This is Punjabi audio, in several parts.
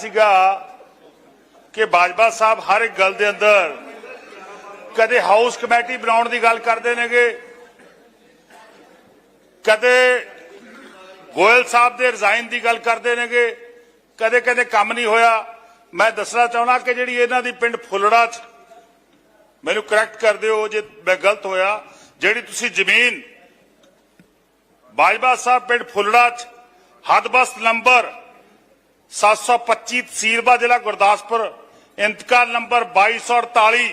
ਸੀਗਾ ਕਿ ਬਾਜਵਾ ਸਾਹਿਬ ਹਰ ਇੱਕ ਗੱਲ ਦੇ ਅੰਦਰ ਕਦੇ ਹਾਊਸ ਕਮੇਟੀ ਬਣਾਉਣ ਦੀ ਗੱਲ ਕਰਦੇ ਨੇਗੇ, ਕਦੇ ਗੋਇਲ ਸਾਹਿਬ ਦੇ ਰਿਜ਼ਾਈਨ ਦੀ ਗੱਲ ਕਰਦੇ ਨੇਗੇ, ਕਦੇ ਕਦੇ ਕੰਮ ਨਹੀਂ ਹੋਇਆ। ਮੈਂ ਦੱਸਣਾ ਚਾਹੁੰਦਾ ਕਿ ਜਿਹੜੀ ਇਹਨਾਂ ਦੀ ਪਿੰਡ ਫੁੱਲੜਾ ਚ ਮੈਨੂੰ ਕਰੈਕਟ ਕਰ ਦਿਓ ਜੇ ਮੈਂ ਗਲਤ ਹੋਇਆ। ਜਿਹੜੀ ਤੁਸੀਂ ਜ਼ਮੀਨ ਬਾਜਵਾ ਸਾਹਿਬ ਪਿੰਡ ਫੁੱਲੜਾ ਚ, ਹਦਬਸਤ ਨੰਬਰ 725 ਤਹਿਸੀਲਬਾ ਜ਼ਿਲ੍ਹਾ ਗੁਰਦਾਸਪੁਰ ਇੰਤਕਾਲ ਨੰਬਰ 2248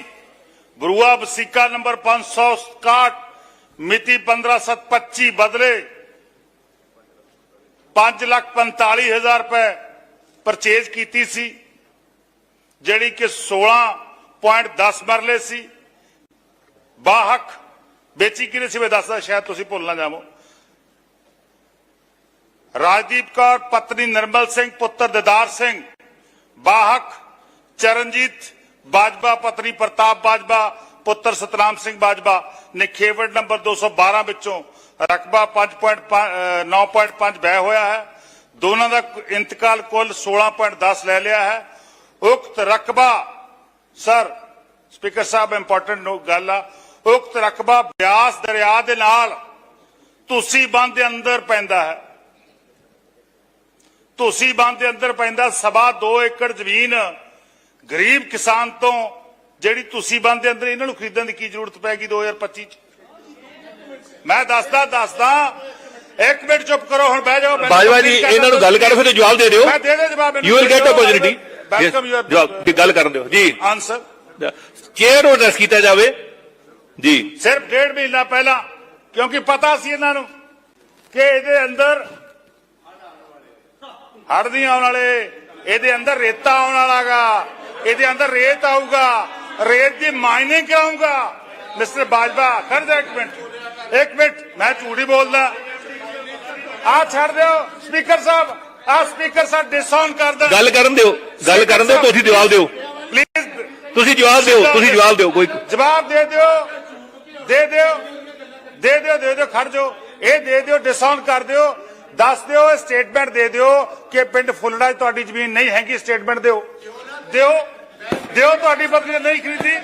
ਬਰੂਆ ਵਸੀਕਾ ਨੰਬਰ 561 ਮਿਤੀ 15725 ਬਦਲੇ 545000 ਰੁਪਏ ਪਰਚੇਜ਼ ਕੀਤੀ ਸੀ ਜਿਹੜੀ ਕਿ 16.10 ਮਰਲੇ ਸੀ ਬਾਹਕ ਵੇਚੀ ਕਿਨੇ ਸੀ ਮੈਂ ਦੱਸਦਾ ਸ਼ਾਇਦ ਤੁਸੀਂ ਭੁੱਲ ਨਾ ਜਾਵੋ ਰਾਜਦੀਪ ਕੌਰ, ਪਤਨੀ ਨਿਰਮਲ ਸਿੰਘ, ਪੁੱਤਰ ਦਿਦਾਰ ਸਿੰਘ ਬਾਹਕ ਚਰਨਜੀਤ ਬਾਜਵਾ, ਪਤਨੀ ਪ੍ਰਤਾਪ ਬਾਜਵਾ, ਪੁੱਤਰ ਸਤਨਾਮ ਸਿੰਘ ਬਾਜਵਾ ਨੇ ਖੇਵੜ ਨੰਬਰ 212 ਵਿੱਚੋਂ ਰਕਬਾ 5.9.5 ਬਹਿ ਹੋਇਆ ਹੈ। ਦੋਨਾਂ ਦਾ ਇੰਤਕਾਲ ਕੁੱਲ 16.10 ਲੈ ਲਿਆ ਹੈ। ਉਕਤ ਰਕਬਾ, ਸਰ, ਸਪੀਕਰ ਸਾਹਿਬ ਇੰਪੋਰਟੈਂਟ ਗੱਲ ਆ। ਉਕਤ ਰਕਬਾ ਬਿਆਸ ਦਰਿਆ ਦੇ ਨਾਲ ਤੁਸੀਂ ਬੰਦ ਦੇ ਅੰਦਰ ਪੈਂਦਾ ਹੈ। ਤੁਸੀਂ ਬੰਦ ਦੇ ਅੰਦਰ ਪੈਂਦਾ ਸਵਾ 2 ਏਕੜ ਜ਼ਮੀਨ ਗਰੀਬ ਕਿਸਾਨ ਤੋਂ ਜਿਹੜੀ ਤੁਸੀਂ ਬੰਦ ਦੇ ਅੰਦਰ ਇਹਨਾਂ ਨੂੰ ਖਰੀਦਣ ਦੀ ਕੀ ਜ਼ਰੂਰਤ ਪੈਗੀ 2025 ਚ? ਮੈਂ ਦੱਸਦਾ ਦੱਸਦਾ ਇੱਕ ਮਿੰਟ ਚੁੱਪ ਕਰੋ ਹੁਣ ਬਹਿ ਜਾਓ ਬਾਜਵਾ ਜੀ ਇਹਨਾਂ ਨੂੰ ਗੱਲ ਕਰੋ ਫਿਰ ਜਵਾਬ ਦੇ ਦਿਓ। ਮੈਂ ਦੇ ਦੇ ਜਵਾਬ you will get opportunity welcome you ਜਵਾਬ ਦੀ ਗੱਲ ਕਰਨ ਦਿਓ। ਜੀ। ਆਨਸਰ ਚੇਅਰ ਐਡਰੈਸ ਕੀਤਾ ਜਾਵੇ। ਜੀ। ਸਿਰਫ ਡੇਢ ਮਹੀਨਾ ਪਹਿਲਾਂ ਕਿਉਂਕਿ ਪਤਾ ਸੀ ਇਹਨਾਂ ਨੂੰ ਕਿ ਇਹਦੇ ਅੰਦਰ ਹੜ੍ਹ ਨਹੀਂ ਆਉਣ ਵਾਲੇ ਇਹਦੇ ਅੰਦਰ ਰੇਤਾ ਆਉਣ ਵਾਲਾਗਾ ਇਹਦੇ ਅੰਦਰ ਰੇਤ ਆਊਗਾ ਰੇਤ ਦੀ ਮਾਈਨਿੰਗ ਕਰਾਉਂਗਾ ਮਿਸਟਰ ਬਾਜਵਾ ਖੜ ਜਾ ਇੱਕ ਮਿੰਟ ਇੱਕ ਮਿੰਟ ਮੈਂ ਝੂਠੀ ਬੋਲਦਾ। ਆ ਛੱਡ ਦਿਓ ਸਪੀਕਰ ਸਾਹਿਬ ਆ ਸਪੀਕਰ ਸਾਹਿਬ ਡਿਸਆਨ ਕਰ ਦੇਣ। ਗੱਲ ਕਰਨ ਦਿਓ ਗੱਲ ਕਰਨ ਦਿਓ ਤੁਸੀਂ ਜਵਾਬ ਦਿਓ। ਪਲੀਜ਼ ਤੁਸੀਂ ਜਵਾਬ ਦਿਓ ਤੁਸੀਂ ਜਵਾਬ ਦਿਓ ਕੋਈ ਜਵਾਬ ਦੇ ਦਿਓ ਦੇ ਦਿਓ ਦੇ ਦਿਓ ਦੇ ਦਿਓ ਖੜ ਜਾਓ। ਇਹ ਦੇ ਦਿਓ ਡਿਸਆਨ ਕਰ ਦਿਓ। ਦੱਸ ਦਿਓ ਸਟੇਟਮੈਂਟ ਦੇ ਦਿਓ ਕਿ ਪਿੰਡ ਫੁੱਲੜਾ 'ਚ ਤੁਹਾਡੀ ਜ਼ਮੀਨ ਨਹੀਂ ਹੈਗੀ ਸਟੇਟਮੈਂਟ ਦਿਓ। ਦਿਓ ਦਿਓ ਤੁਹਾਡੀ ਪਤਨੀ ਨੇ ਨਹੀਂ ਖਰੀਦੀ।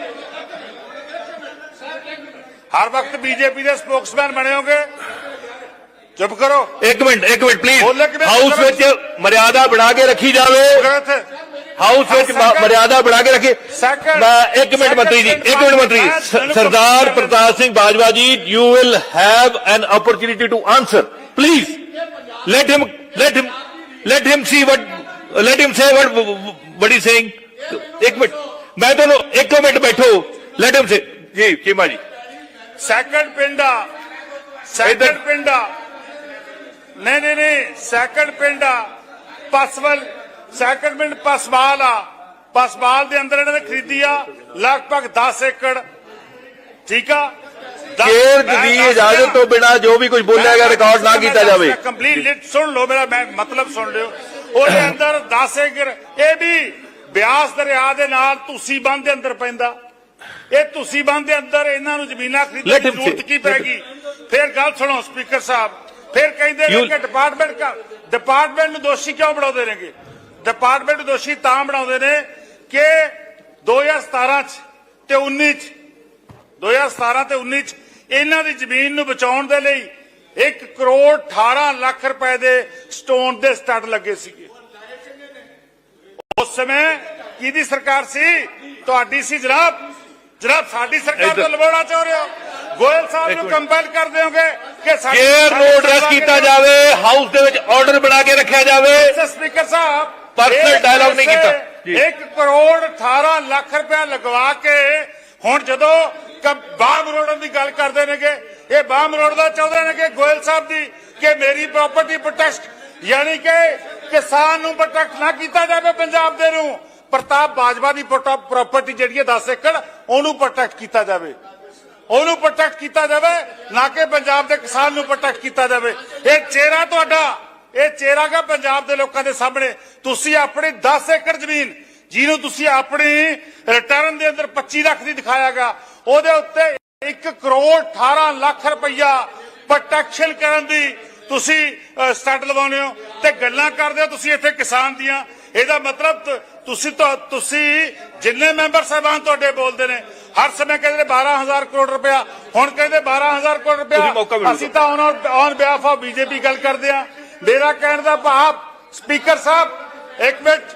ਹਰ ਵਕਤ ਬੀਜੇਪੀ ਦੇ ਸਪੋਕਸਮੈਨ ਬਣੇ ਹੋਗੇ। ਚੁੱਪ ਕਰੋ। ਇੱਕ ਮਿੰਟ ਇੱਕ ਮਿੰਟ ਪਲੀਜ਼ ਬੋਲੋ ਕਿਵੇਂ ਹਾਊਸ ਕਰੋ। ਵਿੱਚ ਮਰਿਆਦਾ ਬਣਾ ਕੇ ਰੱਖੀ ਜਾਵੇ। ਗਲਤ ਹਾਊਸ ਵਿੱਚ ਮ- Second- ਮਰਿਆਦਾ ਬਣਾ ਕੇ ਰੱਖੀ। Second- ਮੈਂ ਇੱਕ ਮਿੰਟ ਮੰਤਰੀ ਜੀ ਇੱਕ ਮਿੰਟ ਮੰਤਰੀ ਮੈਂ ਸ- ਤੁਹਾਨੂੰ ਸਰਦਾਰ complete Pratap Singh Bajwa ji you will have an opportunity to answer please let him see second ਪਿੰਡਾ ਸੈਕੰਡ ਪਿੰਡਾ ਨਹੀਂ ਨਹੀਂ ਨਹੀਂ ਸੈਕੰਡ ਪਿੰਡਾ ਪਸਵਲ ਸੈਕੰਡ ਪਿੰਡ ਪਸਵਾਲ ਆ ਪਸਵਾਲ ਦੇ ਅੰਦਰ ਇਹਨਾਂ ਨੇ ਖਰੀਦੀ ਆ ਲਗਭਗ 10 ਏਕੜ ਠੀਕ ਆ ਮੈਂ ਦੀ ਇਜਾਜ਼ਤ। ਤੋਂ ਬਿਨਾ ਜੋ ਵੀ ਕੁਝ ਬੋਲਿਆ ਗਿਆ ਰਿਕਾਰਡ ਨਾ ਕੀਤਾ ਜਾਵੇ। ਕੰਪਲੀਟ ਲਿਟ ਸੁਣ ਲਓ ਮੇਰਾ ਮੈਂ ਮਤਲਬ ਸੁਣ ਲਿਓ। ਉਹਦੇ ਅੰਦਰ 10 ਏਕੜ ਇਹ ਵੀ ਬਿਆਸ ਦਰਿਆ ਦੇ ਨਾਲ ਤੁਸੀਂ ਬੰਦ ਦੇ ਅੰਦਰ ਪੈਂਦਾ। ਇਹ ਤੁਸੀਂ ਬੰਦ ਦੇ ਅੰਦਰ ਇਹਨਾਂ ਨੂੰ ਜ਼ਮੀਨਾਂ ਖਰੀਦਣ ਦੀ ਜ਼ਰੂਰਤ. ਕੀ ਪੈਗੀ ਫਿਰ ਗੱਲ ਸੁਣੋ ਸਪੀਕਰ ਸਾਹਿਬ। ਫਿਰ ਕਹਿੰਦੇ ਨੇ ਕਿ ਡਿਪਾਰਟਮੈਂਟ ਡਿਪਾਰਟਮੈਂਟ ਨੂੰ ਦੋਸ਼ੀ ਕਿਉਂ ਬਣਾਉਂਦੇ ਨੇਗੇ? ਡਿਪਾਰਟਮੈਂਟ ਨੂੰ ਦੋਸ਼ੀ ਤਾਂ ਬਣਾਉਂਦੇ ਨੇ ਕਿ 2017 ਚ ਤੇ 19 ਚ 2017 ਤੇ 19 ਚ ਇਹਨਾਂ ਦੀ ਜ਼ਮੀਨ ਨੂੰ ਬਚਾਉਣ ਦੇ ਲਈ 1 ਕਰੋੜ 18 ਲੱਖ ਰੁਪਏ ਦੇ ਸਟੋਨ ਦੇ ਸਟੱਡ ਲੱਗੇ ਸੀਗੇ। ਉਸ ਸਮੇਂ ਕਿਹਦੀ ਸਰਕਾਰ ਸੀ? ਤੁਹਾਡੀ ਸੀ ਜਨਾਬ। ਜਨਾਬ ਸਾਡੀ ਸਰਕਾਰ ਤੋਂ ਲਵਾਉਣਾ ਚਾਹ ਰਹੇ ਹੋ ਗੋਇਲ ਸਾਹਿਬ ਨੂੰ ਕੰਪੈਲ ਕਰ ਦਿਓਗੇ ਕਿ ਸਾਡੀ ਕੇਅਰ ਨੂੰ ਐਡਰੈਸ ਕੀਤਾ ਜਾਵੇ ਹਾਊਸ ਦੇ ਵਿੱਚ ਆਰਡਰ ਬਣਾ ਕੇ ਰੱਖਿਆ ਜਾਵੇ। ਸਪੀਕਰ ਸਾਹਿਬ ਇੱਕ dialogue ਨਹੀਂ ਕੀਤਾ। ਪੈਸੇ, ਜੀ। 1 ਕਰੋੜ 18 ਲੱਖ ਰੁਪਇਆ ਲਗਵਾ ਕੇ ਹੁਣ ਜਦੋਂ ਕ- ਬਾਮ ਦੀ ਗੱਲ ਕਰਦੇ ਨੇਗੇ, ਇਹ ਬਾਮ ਰੋਡ ਚਾਹੁੰਦੇ ਨੇ ਗੋਇਲ ਸਾਹਿਬ ਦੀ ਕਿ ਮੇਰੀ ਪ੍ਰਾਪਰਟੀ ਪ੍ਰੋਟੈਕਟ ਯਾਨੀ ਕਿ ਕਿਸਾਨ ਨੂੰ ਪ੍ਰੋਟੈਕਟ ਨਾ ਕੀਤਾ ਜਾਵੇ ਪੰਜਾਬ ਦੇ ਨੂੰ, ਪ੍ਰਤਾਪ ਬਾਜਵਾ ਦੀ ਪ੍ਰਾਪਰਟੀ ਜਿਹੜੀ ਹੈ 10 ਏਕੜ, ਉਹਨੂੰ ਪ੍ਰੋਟੈਕਟ ਕੀਤਾ ਜਾਵੇ। ਉਹਨੂੰ ਪ੍ਰੋਟੈਕਟ ਕੀਤਾ ਜਾਵੇ, ਨਾ ਕਿ ਪੰਜਾਬ ਦੇ ਕਿਸਾਨ ਨੂੰ ਪ੍ਰੋਟੈਕਟ ਕੀਤਾ ਜਾਵੇ। ਇਹ ਚਿਹਰਾ ਤੁਹਾਡਾ, ਇਹ ਚਿਹਰਾ ਗਾ ਪੰਜਾਬ ਦੇ ਲੋਕਾਂ ਦੇ ਸਾਹਮਣੇ। ਤੁਸੀਂ ਆਪਣੀ 10 ਏਕੜ ਜ਼ਮੀਨ ਜਿਹਨੂੰ ਤੁਸੀਂ ਆਪਣੀ ਰਿਟਰਨ ਦੇ ਅੰਦਰ 25 ਲੱਖ ਦੀ ਦਿਖਾਇਆਗਾ ਉਹਦੇ ਉੱਤੇ 1 ਕਰੋੜ 18 ਲੱਖ ਰੁਪਈਆ ਪ੍ਰੋਟੈਕਸ਼ਨ ਕਰਨ ਦੀ ਤੁਸੀਂ ਸਟੱਡ ਲਵਾਉਂਦੇ ਹੋ ਤੇ ਗੱਲਾਂ ਕਰਦੇ ਹੋ ਤੁਸੀਂ ਇੱਥੇ ਕਿਸਾਨ ਦੀਆਂ। ਇਹਦਾ ਮਤਲਬ ਤੁਸੀਂ ਤਾਂ ਤੁਸੀਂ ਜਿੰਨੇ ਮੈਂਬਰ ਸਾਹਿਬਾਨ ਤੁਹਾਡੇ ਬੋਲਦੇ ਨੇ ਹਰ ਸਮੇਂ ਕਹਿੰਦੇ ਨੇ 12000 ਕਰੋੜ ਰੁਪਇਆ ਹੁਣ ਕਹਿੰਦੇ 12000 ਕਰੋੜ ਰੁਪਇਆ। ਅਸੀਂ ਤਾਂ ਔਨ ਬਿਹਾਫ ਆਫ ਬੀਜੇਪੀ ਗੱਲ ਕਰਦੇ ਆ ਮੇਰਾ ਕਹਿਣ ਦਾ ਭਾਵ ਸਪੀਕਰ ਸਾਹਿਬ ਇੱਕ ਮਿੰਟ।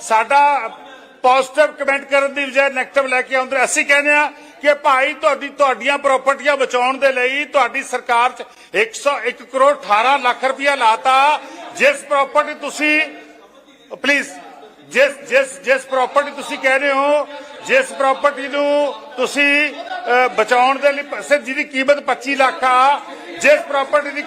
ਸਾਡਾ ਪੋਜ਼ਿਟਿਵ ਕਮੈਂਟ ਕਰਨ ਦੀ ਬਜਾਏ ਨੈਗੇਟਿਵ ਲੈ ਕੇ ਆਉਂਦੇ ਅਸੀਂ ਕਹਿੰਦੇ ਆ ਕਿ ਭਾਈ ਤੁਹਾਡੀ, ਤੁਹਾਡੀਆਂ ਪ੍ਰਾਪਰਟੀਆਂ ਬਚਾਉਣ ਦੇ ਲਈ ਤੁਹਾਡੀ ਸਰਕਾਰ ਚ 101 ਕਰੋੜ 18 ਲੱਖ ਰੁਪਇਆ ਲਾਤਾ। ਜਿਸ ਪ੍ਰਾਪਰਟੀ ਤੁਸੀਂ ਪਲੀਜ਼ ਜਿਸ ਜਿਸ ਜਿਸ ਪ੍ਰਾਪਰਟੀ ਤੁਸੀਂ ਕਹਿ ਰਹੇ ਹੋ, ਜਿਸ ਪ੍ਰਾਪਰਟੀ ਨੂੰ ਤੁਸੀਂ ਬਚਾਉਣ ਦੇ ਲਈ ਪ- ਜਿਹਦੀ ਕੀਮਤ 25 ਲੱਖ ਆ ਜਿਸ ਪ੍ਰਾਪਰਟੀ ਦੀ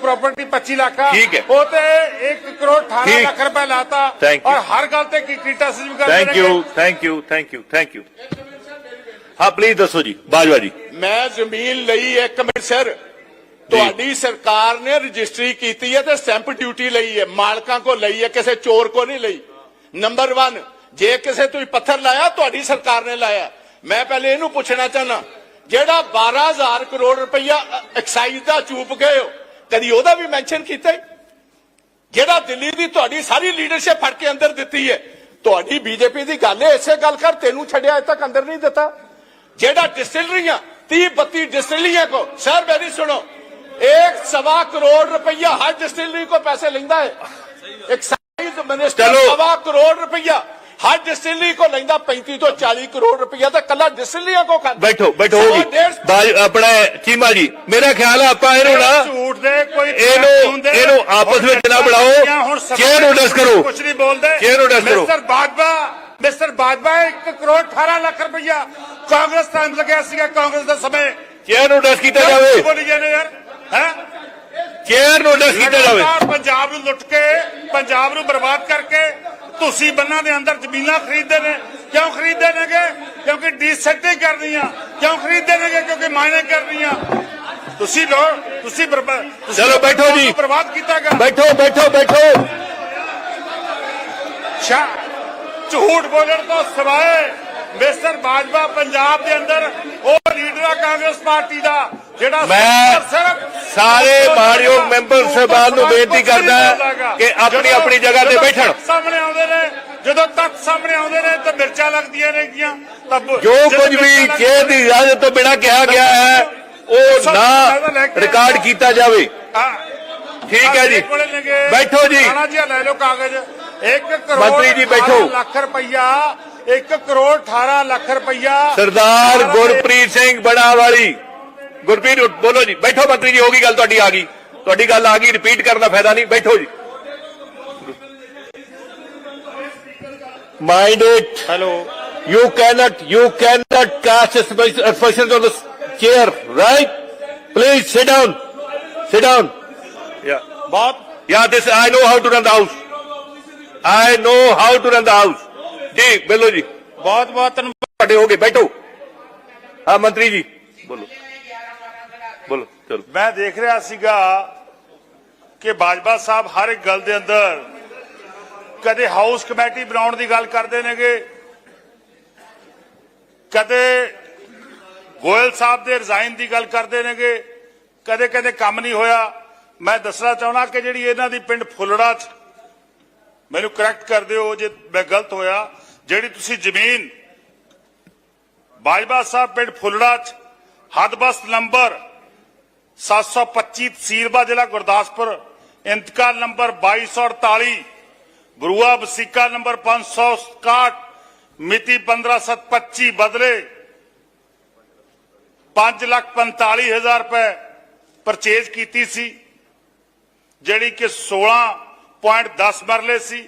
ਪ੍ਰਾਪਰਟੀ 25 ਲੱਖ ਆ ਠੀਕ ਹੈ। ਉਹ ਤੇ 1 ਕਰੋੜ 18 ਠੀਕ। ਲੱਖ ਰੁਪਏ ਲਾਤਾ। Thank you. ਔਰ ਹਰ ਗੱਲ ਤੇ ਕੀ ਕ੍ਰਿਟਿਸਿਜ਼ਮ ਕਰਦੇ thank you thank you thank you thank you ਹਾਂ ਪਲੀਜ਼ ਦੱਸੋ ਜੀ ਬਾਜਵਾ ਜੀ। ਮੈਂ ਜ਼ਮੀਨ ਲਈ ਹੈ ਇੱਕ ਮਿੰਟ ਸਰ ਤੁਹਾਡੀ ਸਰਕਾਰ ਨੇ ਰਜਿਸਟਰੀ ਕੀਤੀ ਹੈ ਤੇ ਸਟੈਂਪ ਡਿਊਟੀ ਲਈ ਹੈ। ਮਾਲਕਾਂ ਕੋ ਲਈ ਹੈ ਕਿਸੇ ਚੋਰ ਕੋ ਨਹੀਂ ਲਈ। ਨੰਬਰ 1 ਜੇ ਕਿਸੇ ਤੁਸੀਂ ਪੱਥਰ ਲਾਇਆ ਤੁਹਾਡੀ ਸਰਕਾਰ ਨੇ ਲਾਇਆ। ਮੈਂ ਪਹਿਲੇ ਇਹਨੂੰ ਪੁੱਛਣਾ ਚਾਹਨਾ ਜਿਹੜਾ 12000 ਕਰੋੜ ਰੁਪਈਆ ਐਕਸਾਈਜ਼ ਦਾ ਚੂਪ ਗਏ ਹੋ ਕਦੀ ਉਹਦਾ ਵੀ ਮੈਂਸ਼ਨ ਕੀਤਾ ਹੈ? ਜਿਹੜਾ ਦਿੱਲੀ ਦੀ ਤੁਹਾਡੀ ਸਾਰੀ ਲੀਡਰਸ਼ਿਪ ਫੜ ਕੇ ਅੰਦਰ ਦਿੱਤੀ ਹੈ ਤੁਹਾਡੀ ਬੀਜੇਪੀ ਦੀ ਗੱਲ ਹੈ ਇਸੇ ਗੱਲ ਕਰ ਤੈਨੂੰ ਛੱਡਿਆ ਅਜੇ ਤੱਕ ਅੰਦਰ ਨਹੀਂ ਦਿੱਤਾ ਜਿਹੜਾ ਡਿਸਟਿਲਰੀਆਂ 30 32 डिस्टिलरियां को सर मेरी सुनो एक सवा करोड़ रुपया हर डिस्टिलरी को पैसे लेंदा है एक्साइज मिनिस्टर चलो। सवा करोड़ रुपया ਹਰ ਡਿਸਟਿਲਰੀ ਕੋ ਲੈਂਦਾ 35 ਤੋਂ 40 ਕਰੋੜ ਰੁਪਇਆ ਤਾਂ ਕੱਲਾ ਡਿਸਟਿਲਰੀਆਂ ਕੋ ਖਾਂਦਾ। ਬੈਠੋ ਬੈਠੋ ਆਪਣਾ ਚੀਮਾ ਜੀ ਮੇਰਾ ਖਿਆਲ ਆ ਆਪਾਂ ਇਹਨੂੰ ਨਾ ਝੂਠ ਦੇ ਕੋਈ ਇਹਨੂੰ ਇਹਨੂੰ ਆਪਸ ਵਿੱਚ ਨਾ ਬਣਾਓ। ਚੇਅਰ ਨੋਟਿਸ ਕਰੋ? ਕੁਝ ਨਹੀਂ ਬੋਲਦੇ। ਚੇਅਰ ਨੋਟਿਸ ਕਰੋ? ਮਿਸਟਰ ਬਾਗਵਾ ਮਿਸਟਰ ਬਾਜਵਾ 1 ਕਰੋੜ 18 ਲੱਖ ਰੁਪਇਆ ਕਾਂਗਰਸ ਟਾਈਮ ਲੱਗਿਆ ਸੀਗਾ ਕਾਂਗਰਸ ਦਾ ਸਮੇਂ। ਚੇਅਰ ਨੋਟਿਸ ਕੀਤਾ ਜਾਵੇ? ਬੋਲੀ ਜਾਂਦੇ ਯਾਰ? ਹੈ? ਚੇਅਰ ਨੋਟਿਸ ਕੀਤਾ ਜਾਵੇ? ਪੰਜਾਬ ਨੂੰ ਲੁੱਟ ਕੇ ਪੰਜਾਬ ਨੂੰ ਬਰਬਾਦ ਕਰਕੇ ਤੁਸੀਂ ਬੰਨਾਂ ਦੇ ਅੰਦਰ ਜ਼ਮੀਨਾਂ ਖਰੀਦਦੇ ਨੇ ਕਿਉਂ ਖਰੀਦਦੇ ਨੇਗੇ? ਕਿਉਂਕਿ ਡੀਸੈਂਟਿੰਗ ਕਰਨੀ ਆ ਕਿਉਂ ਖਰੀਦਦੇ ਨੇਗੇ? ਕਿਉਂਕਿ ਮਾਈਨਿੰਗ ਕਰਨੀ ਆ ਤੁਸੀਂ ਲੋ ਤੁਸੀਂ ਚਲੋ ਬੈਠੋ ਜੀ। ਬਰਬਾਦ ਕੀਤਾਗਾ। ਬੈਠੋ ਬੈਠੋ ਬੈਠੋ। ਸ਼ਾ ਝੂਠ ਬੋਲਣ ਤੋਂ ਸਿਵਾਏ ਮਿਸਟਰ ਬਾਜਵਾ ਪੰਜਾਬ ਦੇ ਅੰਦਰ ਉਹ ਲੀਡਰ ਆ ਕਾਂਗਰਸ ਪਾਰਟੀ ਦਾ ਜਿਹੜਾ ਸਿਰਫ ਸਾਰੇ ਮਾਣਯੋਗ ਮੈਂਬਰ ਸਾਹਿਬਾਨ ਨੂੰ ਬੇਨਤੀ ਕਰਦਾ ਕਿ ਆਪਣੀ ਆਪਣੀ ਜਗ੍ਹਾ ਤੇ ਬੈਠਣ। ਸਾਹਮਣੇ ਆਉਂਦੇ ਨੇ ਜਦੋਂ ਤੱਕ ਸਾਹਮਣੇ ਆਉਂਦੇ ਨੇ ਤਾਂ ਮਿਰਚਾਂ ਲੱਗਦੀਆਂ ਨੇਗੀਆਂ। ਤਾਂ ਬ- ਜੋ ਕੁਝ ਵੀ ਚੇਅਰ ਦੀ ਇਜਾਜ਼ਤ ਤੋਂ ਬਿਨਾਂ ਕਿਹਾ ਗਿਆ ਹੈ ਉਹ ਨਾ ਰਿਕਾਰਡ ਕੀਤਾ ਜਾਵੇ। ਠੀਕ ਹੈ ਜੀ। ਬੈਠੋ ਜੀ। ਰਾਣਾ ਜੀ ਲੈ ਲਓ ਕਾਗਜ਼। 1 ਕਰੋੜ ਮੰਤਰੀ ਜੀ ਬੈਠੋ। 18 ਲੱਖ ਰੁਪਈਆ 1 ਕਰੋੜ 18 ਲੱਖ ਰੁਪਈਆ। ਸਰਦਾਰ ਗੁਰਪ੍ਰੀਤ ਸਿੰਘ ਬੜਾਵਾਲੀ। ਗੁਰਪ੍ਰੀਤ ਬੋਲੋ ਜੀ ਬੈਠੋ ਮੰਤਰੀ ਜੀ ਹੋ ਗਈ ਗੱਲ ਤੁਹਾਡੀ ਆ ਗਈ ਤੁਹਾਡੀ ਗੱਲ ਆ ਗਈ ਰਿਪੀਟ ਕਰਨ ਦਾ ਫਾਇਦਾ ਨਹੀਂ ਬੈਠੋ ਜੀ mind it hello You cannot, you cannot cast aspersions on the chair, right? Please sit down. Sit down. Yeah. ਬਹੁਤ Yeah, this, I know how to run the house. I know how to run the house. ਜੀ ਬੋਲੋ ਜੀ ਬਹੁਤ ਬਹੁਤ ਧੰਨਵਾਦ ਤੁਹਾਡੇ ਹੋ ਗਏ ਬੈਠੋ ਹਾਂ ਮੰਤਰੀ ਜੀ ਬੋਲੋ ਬੋਲੋ, ਚਲੋ। ਮੈਂ ਦੇਖ ਰਿਹਾ ਸੀਗਾ ਕਿ ਬਾਜਵਾ ਸਾਹਿਬ ਹਰ ਇੱਕ ਗੱਲ ਦੇ ਅੰਦਰ ਕਦੇ ਹਾਊਸ ਕਮੇਟੀ ਬਣਾਉਣ ਦੀ ਗੱਲ ਕਰਦੇ ਨੇਗੇ, ਕਦੇ ਗੋਇਲ ਸਾਹਿਬ ਦੇ ਰਿਜ਼ਾਈਨ ਦੀ ਗੱਲ ਕਰਦੇ ਨੇਗੇ, ਕਦੇ ਕਦੇ ਕੰਮ ਨਹੀਂ ਹੋਇਆ। ਮੈਂ ਦੱਸਣਾ ਚਾਹੁੰਦਾ ਕਿ ਜਿਹੜੀ ਇਹਨਾਂ ਦੀ ਪਿੰਡ ਫੁੱਲੜਾ ਚ, ਮੈਨੂੰ ਕਰੈਕਟ ਕਰ ਦਿਓ ਜੇ ਮੈਂ ਗਲਤ ਹੋਇਆ, ਜਿਹੜੀ ਤੁਸੀਂ ਜ਼ਮੀਨ ਬਾਜਵਾ ਸਾਹਿਬ ਪਿੰਡ ਫੁੱਲੜਾ ਚ, ਹਦਬਸਤ ਨੰਬਰ 725 ਤਹਿਸੀਲਬਾ ਜ਼ਿਲ੍ਹਾ ਗੁਰਦਾਸਪੁਰ ਇੰਤਕਾਲ ਨੰਬਰ 2248 ਬਰੂਆ ਵਸੀਕਾ ਨੰਬਰ 561 ਮਿਤੀ 15725 ਬਦਲੇ 5 ਲੱਖ 45 ਹਜ਼ਾਰ ਰੁਪਏ ਪਰਚੇਜ ਕੀਤੀ ਸੀ ਜਿਹੜੀ ਕਿ 16.10 ਮਰਲੇ ਸੀ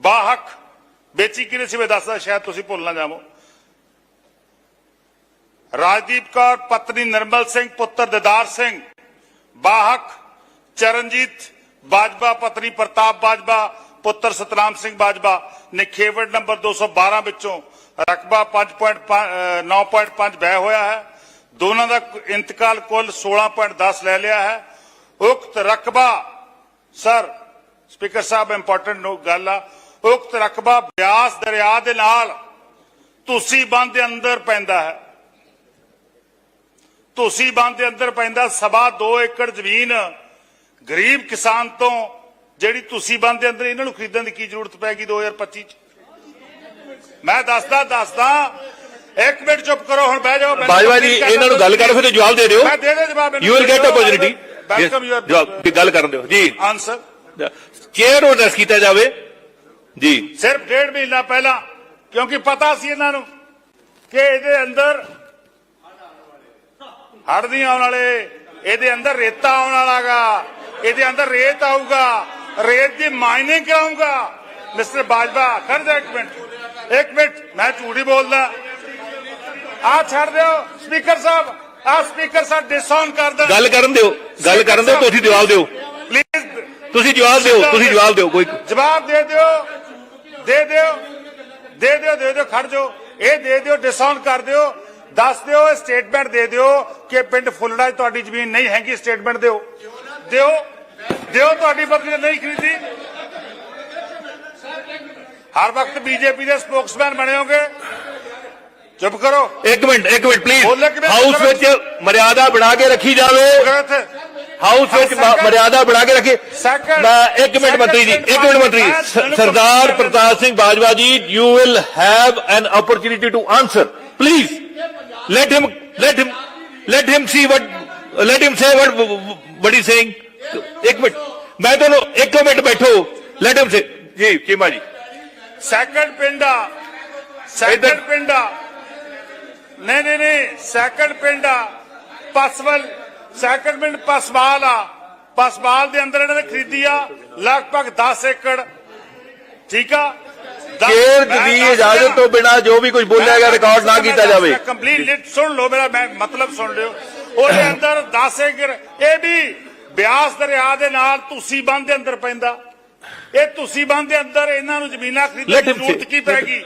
ਬਾਹਕ ਵੇਚੀ ਕਿਨੇ ਸੀ ਮੈਂ ਦੱਸਦਾ ਸ਼ਾਇਦ ਤੁਸੀਂ ਭੁੱਲ ਨਾ ਜਾਵੋ ਰਾਜਦੀਪ ਕੌਰ, ਪਤਨੀ ਨਿਰਮਲ ਸਿੰਘ, ਪੁੱਤਰ ਦਿਦਾਰ ਸਿੰਘ ਬਾਹਕ ਚਰਨਜੀਤ ਬਾਜਵਾ, ਪਤਨੀ ਪ੍ਰਤਾਪ ਬਾਜਵਾ, ਪੁੱਤਰ ਸਤਨਾਮ ਸਿੰਘ ਬਾਜਵਾ ਨੇ ਖੇਵੜ ਨੰਬਰ 212 ਵਿੱਚੋਂ ਰਕਬਾ 5.9.5 ਬਹਿ ਹੋਇਆ ਹੈ। ਦੋਨਾਂ ਦਾ ਇੰਤਕਾਲ ਕੁੱਲ 16.10 ਲੈ ਲਿਆ ਹੈ। ਉਕਤ ਰਕਬਾ, ਸਰ, ਸਪੀਕਰ ਸਾਹਿਬ ਇੰਪੋਰਟੈਂਟ ਗੱਲ ਆ। ਉਕਤ ਰਕਬਾ ਬਿਆਸ ਦਰਿਆ ਦੇ ਨਾਲ ਤੁਸੀਂ ਬੰਦ ਦੇ ਅੰਦਰ ਪੈਂਦਾ ਹੈ। ਤੁਸੀਂ ਬੰਦ ਦੇ ਅੰਦਰ ਪੈਂਦਾ ਸਵਾ 2 ਏਕੜ ਜ਼ਮੀਨ ਗਰੀਬ ਕਿਸਾਨ ਤੋਂ ਜਿਹੜੀ ਤੁਸੀਂ ਬੰਦ ਦੇ ਅੰਦਰ ਇਹਨਾਂ ਨੂੰ ਖਰੀਦਣ ਦੀ ਕੀ ਜ਼ਰੂਰਤ ਪੈਗੀ 2025 ਚ? ਮੈਂ ਦੱਸਦਾ ਦੱਸਦਾ ਇੱਕ ਮਿੰਟ ਚੁੱਪ ਕਰੋ ਹੁਣ ਬਹਿ ਜਾਓ ਬਾਜਵਾ ਜੀ ਇਹਨਾਂ ਨੂੰ ਗੱਲ ਕਰੋ ਫਿਰ ਜਵਾਬ ਦੇ ਦਿਓ। ਮੈਂ ਦੇ ਦੇ ਜਵਾਬ you will get opportunity welcome your ਜਵਾਬ ਗੱਲ ਕਰਨ ਦਿਓ। ਜੀ। ਆਨਸਰ ਚੇਅਰ ਐਡਰੈਸ ਕੀਤਾ ਜਾਵੇ। ਜੀ। ਸਿਰਫ ਡੇਢ ਮਹੀਨਾ ਪਹਿਲਾਂ ਕਿਉਂਕਿ ਪਤਾ ਸੀ ਇਹਨਾਂ ਨੂੰ ਕਿ ਇਹਦੇ ਅੰਦਰ ਹੜ੍ਹ ਨਹੀਂ ਆਉਣ ਵਾਲੇ ਇਹਦੇ ਅੰਦਰ ਰੇਤਾ ਆਉਣ ਵਾਲਾਗਾ ਇਹਦੇ ਅੰਦਰ ਰੇਤ ਆਊਗਾ ਰੇਤ ਦੀ ਮਾਈਨਿੰਗ ਕਰਾਉਂਗਾ ਮਿਸਟਰ ਬਾਜਵਾ ਖੜ ਜਾ ਇੱਕ ਮਿੰਟ ਇੱਕ ਮਿੰਟ ਮੈਂ ਝੂਠੀ ਬੋਲਦਾ। ਆ ਛੱਡ ਦਿਓ ਸਪੀਕਰ ਸਾਹਿਬ ਆ ਸਪੀਕਰ ਸਾਹਿਬ ਡਿਸਆਨ ਕਰ ਦੇਣ। ਗੱਲ ਕਰਨ ਦਿਓ ਗੱਲ ਕਰਨ ਦਿਓ ਤੁਸੀਂ ਜਵਾਬ ਦਿਓ। ਪਲੀਜ਼ ਤੁਸੀਂ ਜਵਾਬ ਦਿਓ ਤੁਸੀਂ ਜਵਾਬ ਦਿਓ ਕੋਈ ਜਵਾਬ ਦੇ ਦਿਓ ਦੇ ਦਿਓ ਦੇ ਦਿਓ ਦੇ ਦਿਓ ਖੜ ਜਾਓ। ਇਹ ਦੇ ਦਿਓ ਡਿਸਕਾਊਂਟ ਕਰ ਦਿਓ। ਦੱਸ ਦਿਓ ਸਟੇਟਮੈਂਟ ਦੇ ਦਿਓ ਕਿ ਪਿੰਡ ਫੁੱਲੜਾ 'ਚ ਤੁਹਾਡੀ ਜ਼ਮੀਨ ਨਹੀਂ ਹੈਗੀ ਸਟੇਟਮੈਂਟ ਦਿਓ। ਦਿਓ ਦਿਓ ਤੁਹਾਡੀ ਪਤਨੀ ਨੇ ਨਹੀਂ ਖਰੀਦੀ। ਹਰ ਵਕਤ ਬੀਜੇਪੀ ਦੇ ਸਪੋਕਸਮੈਨ ਬਣੇ ਹੋਗੇ। ਚੁੱਪ ਕਰੋ। ਇੱਕ ਮਿੰਟ ਇੱਕ ਮਿੰਟ ਪਲੀਜ਼ ਬੋਲੋ ਕਿਵੇਂ? ਹਾਊਸ ਵਿੱਚ ਮਰਿਆਦਾ ਬਣਾ ਕੇ ਰੱਖੀ ਜਾਵੇ। ਕਰੋ ਇੱਥੇ। ਹਾਊਸ ਵਿੱਚ ਮ- Second- ਮਰਿਆਦਾ ਬਣਾ ਕੇ ਰੱਖੇ। Second- ਮੈਂ ਇੱਕ ਮਿੰਟ ਮੰਤਰੀ ਜੀ ਇੱਕ ਮਿੰਟ ਮੰਤਰੀ। ਮੈਂ ਸ- ਤੁਹਾਨੂੰ ਸਰਦਾਰ complaint Partap Singh Bajwa ji you will have an opportunity to answer please let him let him let him see what let him say what what he saying ਇੱਕ ਮਿੰਟ ਮੈਂ ਤੁਹਾਨੂੰ ਇੱਕ ਮਿੰਟ ਬੈਠੋ ਲੈਟ ਹਿਮ ਸੇ ਜੀ ਚੀਮਾ ਜੀ ਸੈਕੰਡ ਪਿੰਡਾ ਸੈਕੰਡ ਇੱਧਰ। ਪਿੰਡਾ ਨਹੀਂ ਨਹੀਂ ਨਹੀਂ ਸੈਕੰਡ ਪਿੰਡਾ ਪਸਵਲ ਸੈਕੰਡ ਪਿੰਡ ਪਸਵਾਲ ਆ ਪਸਵਾਲ ਦੇ ਅੰਦਰ ਇਹਨਾਂ ਨੇ ਖਰੀਦੀ ਆ ਲਗਭਗ 10 ਏਕੜ ਠੀਕ ਆ ਕੇਰ ਦੀ ਇਜਾਜ਼ਤ ਤੋਂ ਬਿਨਾ ਜੋ ਵੀ ਕੁਝ ਬੋਲਿਆ ਗਿਆ ਰਿਕਾਰਡ ਨਾ ਕੀਤਾ ਜਾਵੇ। ਕੰਪਲੀਟ ਲਿਟ ਸੁਣ ਲਓ ਮੇਰਾ ਮਤਲਬ ਸੁਣ ਲਿਓ। ਉਹਦੇ ਅੰਦਰ 10 ਏਕੜ ਇਹ ਵੀ ਬਿਆਸ ਦਰਿਆ ਦੇ ਨਾਲ ਤੁਸੀਂ ਬੰਦ ਦੇ ਅੰਦਰ ਪੈਂਦਾ। ਇਹ ਤੁਸੀਂ ਬੰਦ ਦੇ ਅੰਦਰ ਇਹਨਾਂ ਨੂੰ ਜ਼ਮੀਨਾਂ ਖਰੀਦਣ ਦੀ ਜ਼ਰੂਰਤ ਕੀ ਪੈਗੀ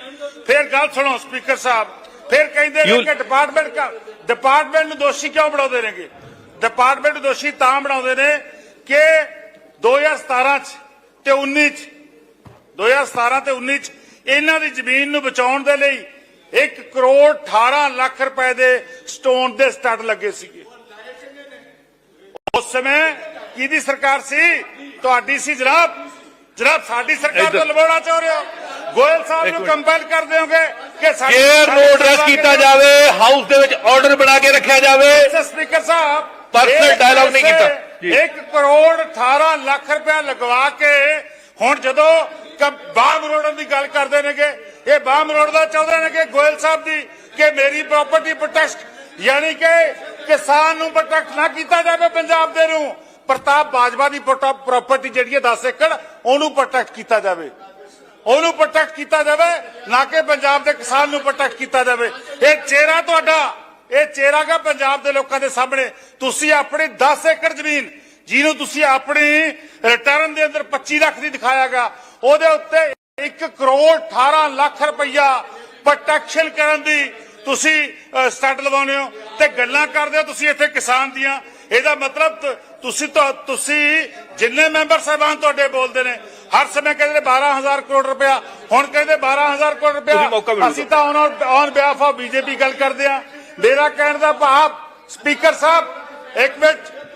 ਫਿਰ ਗੱਲ ਸੁਣੋ ਸਪੀਕਰ ਸਾਹਿਬ। ਫਿਰ ਕਹਿੰਦੇ ਨੇ ਕਿ ਡਿਪਾਰਟਮੈਂਟ ਕਾ ਡਿਪਾਰਟਮੈਂਟ ਨੂੰ ਦੋਸ਼ੀ ਕਿਉਂ ਬਣਾਉਂਦੇ ਨੇਗੇ? ਡਿਪਾਰਟਮੈਂਟ ਨੂੰ ਦੋਸ਼ੀ ਤਾਂ ਬਣਾਉਂਦੇ ਨੇ ਕਿ 2017 ਚ ਤੇ 19 ਚ 2017 ਤੇ 19 ਚ ਇਹਨਾਂ ਦੀ ਜ਼ਮੀਨ ਨੂੰ ਬਚਾਉਣ ਦੇ ਲਈ 1 ਕਰੋੜ 18 ਲੱਖ ਰੁਪਏ ਦੇ ਸਟੋਨ ਦੇ ਸਟੱਡ ਲੱਗੇ ਸੀਗੇ ਉਸ ਸਮੇਂ ਕਿਹਦੀ ਸਰਕਾਰ ਸੀ ਤੁਹਾਡੀ ਸੀ ਜਨਾਬ ਜਨਾਬ ਸਾਡੀ ਸਰਕਾਰ। ਤੋਂ ਲਵਾਉਣਾ ਚਾਹ ਰਹੇ ਹੋ ਗੋਇਲ ਸਾਹਿਬ ਨੂੰ। ਕੰਪੈਲ ਕਰ ਦਿਓਗੇ ਕਿ ਸਾਡੀ ਕੇਅਰ ਨੂੰ ਐਡਰੈਸ ਕੀਤਾ ਜਾਵੇ ਹਾਊਸ ਦੇ ਵਿੱਚ ਆਰਡਰ ਬਣਾ ਕੇ ਰੱਖਿਆ ਜਾਵੇ ਸਪੀਕਰ ਸਾਹਿਬ ਇਹ dialogue ਨਹੀਂ ਕੀਤਾ। ਜੀ। 1 ਕਰੋੜ 18 ਲੱਖ ਰੁਪਇਆ ਲਗਵਾ ਕੇ ਹੁਣ ਜਦੋਂ ਕ- ਮਰੋੜਨ ਦੀ ਗੱਲ ਕਰਦੇ ਨੇਗੇ, ਇਹ ਬਾਮ ਰੋਡ ਦਾ ਚਾਹੁੰਦੇ ਨੇ ਕਿ ਗੋਇਲ ਸਾਹਿਬ ਦੀ ਕਿ ਮੇਰੀ ਪ੍ਰਾਪਰਟੀ ਪ੍ਰੋਟੈਕਟ ਯਾਨੀ ਕਿ ਕਿਸਾਨ ਨੂੰ ਪ੍ਰੋਟੈਕਟ ਨਾ ਕੀਤਾ ਜਾਵੇ ਪੰਜਾਬ ਦੇ ਨੂੰ, ਪ੍ਰਤਾਪ ਬਾਜਵਾ ਦੀ ਪ੍ਰਾਪਰਟੀ ਜਿਹੜੀ ਹੈ 10 ਏਕੜ, ਉਹਨੂੰ ਪ੍ਰੋਟੈਕਟ ਕੀਤਾ ਜਾਵੇ। ਉਹਨੂੰ ਪ੍ਰੋਟੈਕਟ ਕੀਤਾ ਜਾਵੇ, ਨਾ ਕਿ ਪੰਜਾਬ ਦੇ ਕਿਸਾਨ ਨੂੰ ਪ੍ਰੋਟੈਕਟ ਕੀਤਾ ਜਾਵੇ। ਇਹ ਚਿਹਰਾ ਤੁਹਾਡਾ, ਇਹ ਚਿਹਰਾ ਗਾ ਪੰਜਾਬ ਦੇ ਲੋਕਾਂ ਦੇ ਸਾਹਮਣੇ। ਤੁਸੀਂ ਆਪਣੀ 10 ਏਕੜ ਜ਼ਮੀਨ ਜਿਹਨੂੰ ਤੁਸੀਂ ਆਪਣੀ ਰਿਟਰਨ ਦੇ ਅੰਦਰ 25 ਲੱਖ ਦੀ ਦਿਖਾਇਆਗਾ ਉਹਦੇ ਉੱਤੇ 1 ਕਰੋੜ 18 ਲੱਖ ਰੁਪਈਆ ਪ੍ਰੋਟੈਕਸ਼ਨ ਕਰਨ ਦੀ ਤੁਸੀਂ ਸਟਾਰਟ ਲਵਾਉਂਦੇ ਹੋ ਤੇ ਗੱਲਾਂ ਕਰਦੇ ਹੋ ਤੁਸੀਂ ਇੱਥੇ ਕਿਸਾਨ ਦੀਆਂ ਇਹਦਾ ਮਤਲਬ ਤੁਸੀਂ ਤਾਂ ਤੁਸੀਂ ਜਿੰਨੇ ਮੈਂਬਰ ਸਾਹਿਬਾਨ ਤੁਹਾਡੇ ਬੋਲਦੇ ਨੇ ਹਰ ਸਮੇਂ ਕਹਿੰਦੇ ਨੇ 12000 ਕਰੋੜ ਰੁਪਇਆ ਹੁਣ ਕਹਿੰਦੇ 12000 ਕਰੋੜ ਰੁਪਇਆ। ਅਸੀਂ ਤਾਂ on on behalf of BJP ਗੱਲ ਕਰਦੇ ਆ ਮੇਰਾ ਕਹਿਣ ਦਾ ਭਾਵ ਸਪੀਕਰ ਸਾਹਿਬ ਇੱਕ ਮਿੰਟ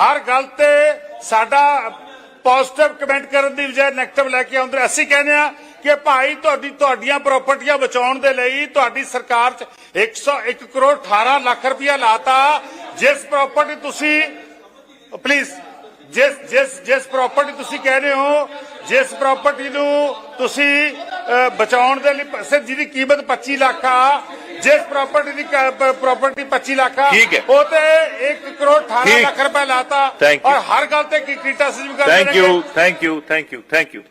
ਹਰ ਗੱਲ ਤੇ ਸਾਡਾ ਪੋਜ਼ਿਟਿਵ ਕਮੈਂਟ ਕਰਨ ਦੀ ਬਜਾਏ ਨੈਗੇਟਿਵ ਲੈ ਕੇ ਆਉਂਦੇ ਅਸੀਂ ਕਹਿੰਦੇ ਆ ਕਿ ਭਾਈ ਤੁਹਾਡੀ, ਤੁਹਾਡੀਆਂ ਪ੍ਰਾਪਰਟੀਆਂ ਬਚਾਉਣ ਦੇ ਲਈ ਤੁਹਾਡੀ ਸਰਕਾਰ 'ਚ 101 ਕਰੋੜ 18 ਲੱਖ ਰੁਪਇਆ ਲਾਤਾ। ਜਿਸ ਪ੍ਰਾਪਰਟੀ ਤੁਸੀਂ ਪਲੀਜ਼ ਜਿਸ ਜਿਸ ਜਿਸ ਪ੍ਰਾਪਰਟੀ ਤੁਸੀਂ ਕਹਿ ਰਹੇ ਹੋ, ਜਿਸ ਪ੍ਰਾਪਰਟੀ ਨੂੰ ਤੁਸੀਂ ਬਚਾਉਣ ਦੇ ਲਈ ਸਿਰ ਜਿਹਦੀ ਕੀਮਤ 25 ਲੱਖ ਆ ਜਿਸ ਪ੍ਰਾਪਰਟੀ ਦੀ ਪ੍ਰਾਪਰਟੀ 25 ਲੱਖ ਆ ਠੀਕ ਹੈ। ਉਹ ਤੇ 1 ਕਰੋੜ 18 ਠੀਕ। ਲੱਖ ਰੁਪਏ ਲਾਤਾ। Thank you. ਔਰ ਹਰ ਗੱਲ ਤੇ ਕੀ ਕ੍ਰਿਟਿਸਿਜ਼ਮ ਕਰਦੇ thank. You thank you thank you thank you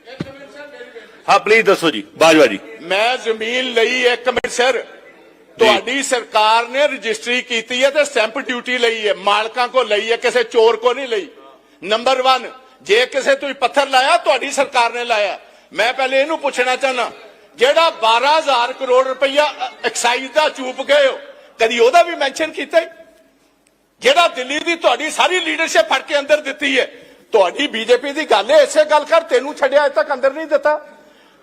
ਹਾਂ ਪਲੀਜ਼ ਦੱਸੋ ਜੀ ਬਾਜਵਾ ਜੀ। ਮੈਂ ਜ਼ਮੀਨ ਲਈ ਹੈ, ਇੱਕ ਮਿੰਟ ਸਰ ਤੁਹਾਡੀ ਸਰਕਾਰ ਨੇ ਰਜਿਸਟਰੀ ਕੀਤੀ ਹੈ ਤੇ ਸਟੈਂਪ ਡਿਊਟੀ ਲਈ ਹੈ। ਮਾਲਕਾਂ ਕੋ ਲਈ ਹੈ ਕਿਸੇ ਚੋਰ ਕੋ ਨਹੀਂ ਲਈ। ਨੰਬਰ 1 ਜੇ ਕਿਸੇ ਤੁਸੀਂ ਪੱਥਰ ਲਾਇਆ ਤੁਹਾਡੀ ਸਰਕਾਰ ਨੇ ਲਾਇਆ। ਮੈਂ ਪਹਿਲੇ ਇਹਨੂੰ ਪੁੱਛਣਾ ਚਾਹਨਾ ਜਿਹੜਾ 12000 ਕਰੋੜ ਰੁਪਈਆ ਐਕਸਾਈਜ਼ ਦਾ ਚੂਪ ਗਏ ਹੋ ਕਦੀ ਉਹਦਾ ਵੀ ਮੈਂਸ਼ਨ ਕੀਤਾ ਜਿਹੜਾ ਦਿੱਲੀ ਦੀ ਤੁਹਾਡੀ ਸਾਰੀ ਲੀਡਰਸ਼ਿਪ ਫੜ ਕੇ ਅੰਦਰ ਦਿੱਤੀ ਹੈ ਤੁਹਾਡੀ ਬੀਜੇਪੀ ਦੀ ਗੱਲ ਹੈ ਇਸੇ ਗੱਲ ਕਰ ਤੈਨੂੰ ਛੱਡਿਆ ਅਜੇ ਤੱਕ ਅੰਦਰ ਨਹੀਂ ਦਿੱਤਾ।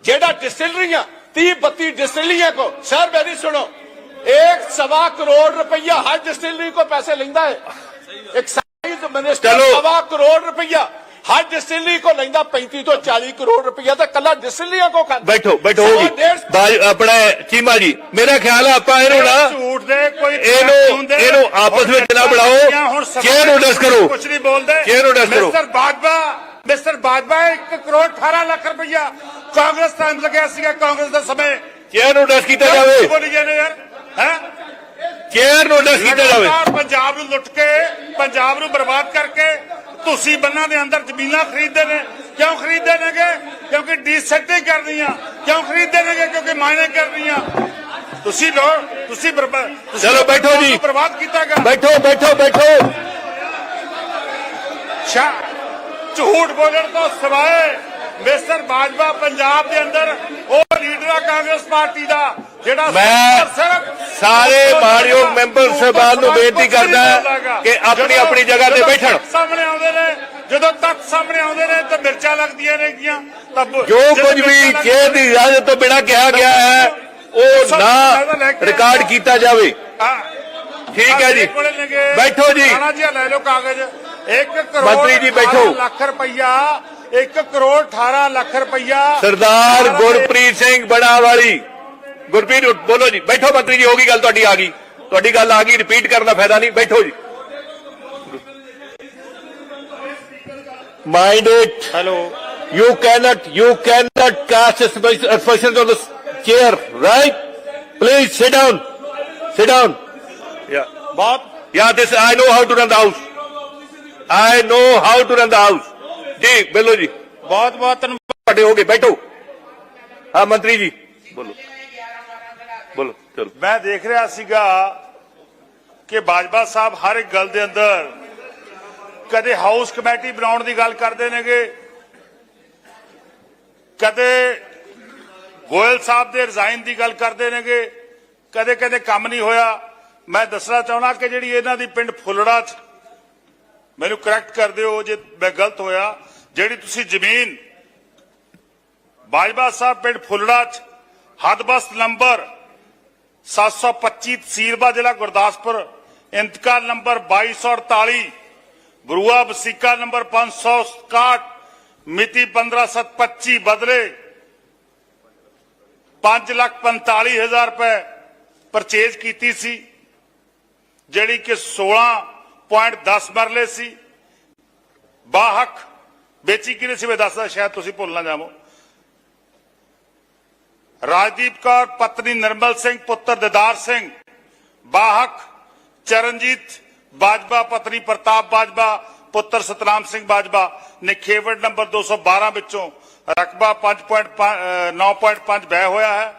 ਜਿਹੜਾ ਡਿਸਟਿਲਰੀਆਂ 30 32 ਡਿਸਟਿਲਰੀਆਂ ਕੋ ਸਰ ਮੇਰੀ ਸੁਣੋ 1.5 ਕਰੋੜ ਰੁਪਈਆ ਹਰ ਡਿਸਟਿਲਰੀ ਕੋ ਪੈਸੇ ਲੈਂਦਾ ਹੈ ਇੱਕ ਸਾਈਜ਼ ਮਿਨਿਸਟਰ 1.5 ਕਰੋੜ ਰੁਪਈਆ। हर डिस्टिलरी को लेंदा 35 तो 40 करोड़ रुपया तो कला डिस्टिलरियां को कर ਬੈਠੋ ਬੈਠੋ सवा ਜੀ डेढ़ ਬਾਜ ਆਪਣਾ ਚੀਮਾ ਜੀ ਮੇਰਾ ਖਿਆਲ ਹੈ ਆਪਾਂ ਇਹਨੂੰ ਨਾ ਝੂਠ ਦੇ ਕੋਈ ਇਹਨੂੰ- fact ਹੁੰਦੇ ਨੇ। ਇਹਨੂੰ ਆਪਸ ਵਿੱਚ ਨਾ ਹੁਣ ਬਣਾਓ। ਹੁਣ ਸਭਾ ਚੇਅਰ ਨੂੰ ਡਸ ਕਰੋ। ਕੁਛ ਨਹੀਂ ਬੋਲਦੇ ਚੇਅਰ ਨੂੰ ਡਸ ਕਰੋ। ਮਿਸਟਰ ਬਾਜਵਾ ਮਿਸਟਰ ਬਾਜਵਾ 1 ਕਰੋੜ 18 ਲੱਖ ਰੁਪਇਆ ਕਾਂਗਰਸ ਟਾਈਮ ਲੱਗਿਆ ਸੀਗਾ ਕਾਂਗਰਸ ਦੇ ਸਮੇਂ ਚੇਅਰ ਨੂੰ ਡਸ ਕੀਤਾ ਕਿਉਂ ਜਾਵੇ ਬੋਲੀ ਜਾਂਦੇ ਯਾਰ ਹੈ ਚੇਅਰ ਨੂੰ ਡਸ ਕੀਤਾ ਜਾਵੇ ਲਗਾਤਾਰ ਪੰਜਾਬ ਨੂੰ ਲੁੱਟ ਕੇ ਪੰਜਾਬ ਨੂੰ ਬਰਬਾਦ ਕਰਕੇ ਤੁਸੀਂ ਬੰਨਾਂ ਦੇ ਅੰਦਰ ਜ਼ਮੀਨਾਂ ਖਰੀਦਦੇ ਨੇ ਕਿਉਂ ਖਰੀਦਦੇ ਨੇਗੇ? ਕਿਉਂਕਿ ਡੀਸੈਟਿੰਗ ਕਰਨੀਆਂ। ਕਿਉਂ ਖਰੀਦਦੇ ਨੇਗੇ? ਕਿਉਂਕਿ ਮਾਈਨਿੰਗ ਕਰਨੀਆਂ। ਤੁਸੀਂ ਲੋ ਤੁਸੀਂ ਚਲੋ ਬੈਠੋ ਜੀ। ਬਰਬਾਦ ਕੀਤਾਗਾ। ਬੈਠੋ ਬੈਠੋ ਬੈਠੋ। ਝੂਠ ਬੋਲਣ ਤੋਂ ਸਿਵਾਏ ਮਿਸਟਰ ਬਾਜਵਾ ਪੰਜਾਬ ਦੇ ਅੰਦਰ ਉਹ ਲੀਡਰ ਆ ਕਾਂਗਰਸ ਪਾਰਟੀ ਦਾ ਜਿਹੜਾ ਮੈਂ ਸਾਰੇ ਮਾਣਯੋਗ ਮੈਂਬਰ ਸਾਹਿਬਾਨ ਨੂੰ ਬੇਨਤੀ ਕਰਦਾ ਕਿ ਆਪਣੀ ਆਪਣੀ ਜਗ੍ਹਾ ਤੇ ਬੈਠਣ। ਸਾਹਮਣੇ ਆਉਂਦੇ ਨੇ ਜਦੋਂ ਤੱਕ ਸਾਹਮਣੇ ਆਉਂਦੇ ਨੇ ਤਾਂ ਮਿਰਚਾਂ ਲੱਗਦੀਆਂ ਨੇਗੀਆਂ ਤਾਂ ਬ- ਜੋ ਕੁਝ ਵੀ ਚੇਅਰ ਦੀ ਇਜਾਜ਼ਤ ਤੋਂ ਬਿਨਾਂ ਕਿਹਾ ਗਿਆ ਹੈ ਉਹ ਨਾ ਰਿਕਾਰਡ ਕੀਤਾ ਜਾਵੇ। ਠੀਕ ਹੈ ਜੀ। ਬੈਠੋ ਜੀ ਜੀ ਲੈ ਲਓ ਕਾਗਜ਼ 1 ਕਰੋੜ ਮੰਤਰੀ ਜੀ ਬੈਠੋ। 18 ਲੱਖ ਰੁਪਈਆ 1 ਕਰੋੜ 18 ਲੱਖ ਰੁਪਈਆ ਸਰਦਾਰ ਗੁਰਪ੍ਰੀਤ ਸਿੰਘ ਬੜਾਵਾਲੀ ਗੁਰਪ੍ਰੀਤ ਬੋਲੋ ਜੀ ਬੈਠੋ ਮੰਤਰੀ ਜੀ ਹੋ ਗਈ ਗੱਲ ਤੁਹਾਡੀ ਆ ਗਈ ਤੁਹਾਡੀ ਗੱਲ ਆ ਗਈ ਰਿਪੀਟ ਕਰਨ ਦਾ ਫਾਇਦਾ ਨਹੀਂ ਬੈਠੋ ਜੀ mind it hello You cannot, you cannot cast aspersions on the chair, right? Please sit down. Sit down. Yeah. ਬਹੁਤ Yeah, this, I know how to run the house. I know how to run the house. ਜੀ ਬੋਲੋ ਜੀ। ਬਹੁਤ ਬਹੁਤ ਧੰਨਵਾਦ। ਤੁਹਾਡੇ ਹੋ ਗਏ। ਬੈਠੋ। ਹਾਂ ਮੰਤਰੀ ਜੀ। ਬੋਲੋ। ਬੋਲੋ ਚਲੋ। ਮੈਂ ਦੇਖ ਰਿਹਾ ਸੀਗਾ ਕਿ ਬਾਜਵਾ ਸਾਹਿਬ ਹਰ ਇੱਕ ਗੱਲ ਦੇ ਅੰਦਰ ਕਦੇ ਹਾਊਸ ਕਮੇਟੀ ਬਣਾਉਣ ਦੀ ਗੱਲ ਕਰਦੇ ਨੇਗੇ ਕਦੇ ਗੋਇਲ ਸਾਹਿਬ ਦੇ ਰਿਜ਼ਾਈਨ ਦੀ ਗੱਲ ਕਰਦੇ ਨੇਗੇ ਕਦੇ ਕਦੇ ਕੰਮ ਨਹੀਂ ਹੋਇਆ। ਮੈਂ ਦੱਸਣਾ ਚਾਹੁੰਦਾ ਕਿ ਜਿਹੜੀ ਇਹਨਾਂ ਦੀ ਪਿੰਡ ਫੁੱਲੜਾ ਚ ਮੈਨੂੰ ਕਰੈਕਟ ਕਰ ਦਿਓ ਜੇ ਮੈਂ ਗਲਤ ਹੋਇਆ। ਜਿਹੜੀ ਤੁਸੀਂ ਜ਼ਮੀਨ ਬਾਜਵਾ ਸਾਹਿਬ ਪਿੰਡ ਫੁੱਲੜਾ ਚ ਹਦਬਸਤ ਨੰਬਰ 725 ਤਸੀਲਬਾ ਜ਼ਿਲ੍ਹਾ ਗੁਰਦਾਸਪੁਰ ਇੰਤਕਾਲ ਨੰਬਰ 2248 ਬਰੂਆ ਵਸੀਕਾ ਨੰਬਰ 561 ਮਿਤੀ 15725 ਬਦਲੇ 545000 ਰੁਪਏ ਪਰਚੇਜ਼ ਕੀਤੀ ਸੀ ਜਿਹੜੀ ਕਿ 16.10 ਮਰਲੇ ਸੀ ਬਾਹਕ ਵੇਚੀ ਕਿਨੇ ਸੀ ਮੈਂ ਦੱਸਦਾ ਸ਼ਾਇਦ ਤੁਸੀਂ ਭੁੱਲ ਨਾ ਜਾਵੋ ਰਾਜਦੀਪ ਕੌਰ ਪਤਨੀ ਨਰਮਲ ਸਿੰਘ ਪੁੱਤਰ ਦਿਦਾਰ ਸਿੰਘ ਬਾਹਕ ਚਰਨਜੀਤ ਬਾਜਵਾ ਪਤਨੀ ਪ੍ਰਤਾਪ ਬਾਜਵਾ ਪੁੱਤਰ ਸਤਨਾਮ ਸਿੰਘ ਬਾਜਵਾ ਨਿਖੇਵੜ ਨੰਬਰ 212 ਵਿੱਚੋਂ ਰਕਬਾ 5.9.5 ਬੈ ਹੋਇਆ ਹੈ